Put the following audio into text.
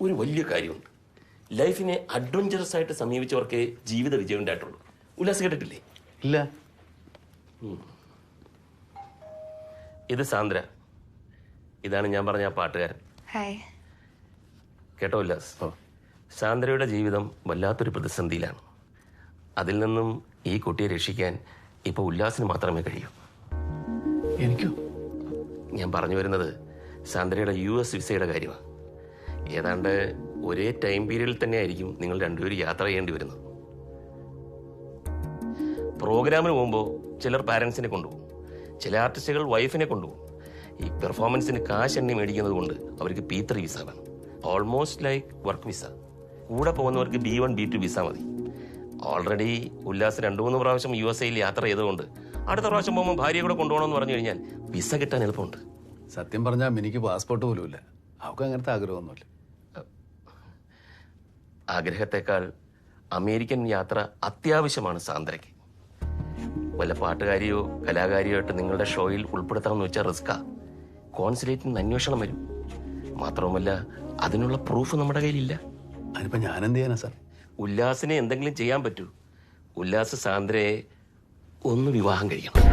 ഒരു വലിയ കാര്യമുണ്ട്. ലൈഫിനെ അഡ്വഞ്ചറസ് ആയിട്ട് സമീപിച്ചവർക്കേ ജീവിത വിജയം ഉണ്ടായിട്ടുള്ളൂ. ഉല്ലാസ് കേട്ടിട്ടില്ലേ? ഇല്ല. ഇത് സാന്ദ്ര. ഇതാണ് ഞാൻ പറഞ്ഞ ആ പാട്ടുകാരൻ. ഹായ്. കേട്ടോ ഉല്ലാസ്? സാന്ദ്രയുടെ ജീവിതം വല്ലാത്തൊരു പ്രതിസന്ധിയിലാണ്. അതിൽ നിന്നും ഈ കുട്ടിയെ രക്ഷിക്കാൻ ഇപ്പോൾ ഉല്ലാസിന് മാത്രമേ കഴിയൂ. എനിക്കോ? ഞാൻ പറഞ്ഞു വരുന്നത് സാന്ദ്രയുടെ യു എസ് വിസയുടെ കാര്യമാണ്. ഏതാണ്ട് ഒരേ ടൈം പീരീഡിൽ തന്നെ ആയിരിക്കും നിങ്ങൾ രണ്ടുപേരും യാത്ര ചെയ്യേണ്ടി വരുന്നത്. പ്രോഗ്രാമിന് പോകുമ്പോൾ ചിലർ പാരൻസിനെ കൊണ്ടുപോകും. ചില ആർട്ടിസ്റ്റുകൾ വൈഫിനെ കൊണ്ടുപോകും. ഈ പെർഫോമൻസിന് കാശ് എണ്ണി മേടിക്കുന്നത് കൊണ്ട് അവർക്ക് പി ത്രീ വിസ വേണം. ഓൾമോസ്റ്റ് ലൈക്ക് വർക്ക് വിസ കൂടെ പോകുന്നവർക്ക് B one B two visa മതി. ഓൾറെഡി ഉല്ലാസ് രണ്ടു മൂന്ന് പ്രാവശ്യം യു എസ് എയിൽ യാത്ര ചെയ്തുകൊണ്ട് അടുത്ത പ്രാവശ്യം പോകുമ്പോൾ ഭാര്യയെ കൂടെ കൊണ്ടുപോകണമെന്ന് പറഞ്ഞു കഴിഞ്ഞാൽ വിസ കിട്ടാൻ എളുപ്പമുണ്ട്. സത്യം പറഞ്ഞാൽ എനിക്ക് പാസ്പോർട്ട് പോലും ഇല്ല അവൾക്ക് അങ്ങനത്തെ ആഗ്രഹമൊന്നുമില്ല. ആഗ്രഹത്തെക്കാൾ അമേരിക്കൻ യാത്ര അത്യാവശ്യമാണ് സാന്ദ്രയ്ക്ക്. വല്ല പാട്ടുകാരിയോ കലാകാരിയോ ആയിട്ട് നിങ്ങളുടെ ഷോയിൽ ഉൾപ്പെടുത്താമെന്ന് വെച്ചാൽ റിസ്ക്കാ. കോൺസുലേറ്റിൽ നിന്ന് അന്വേഷണം വരും. മാത്രവുമല്ല അതിനുള്ള പ്രൂഫ് നമ്മുടെ കയ്യിലില്ല. അതിപ്പോ ഞാൻ എന്ത് ചെയ്യാനാ സാർ? ഉല്ലാസിനെ എന്തെങ്കിലും ചെയ്യാൻ പറ്റൂ. ഉല്ലാസ് സാന്ദ്രയെ ഒന്ന് വിവാഹം കഴിക്കണം.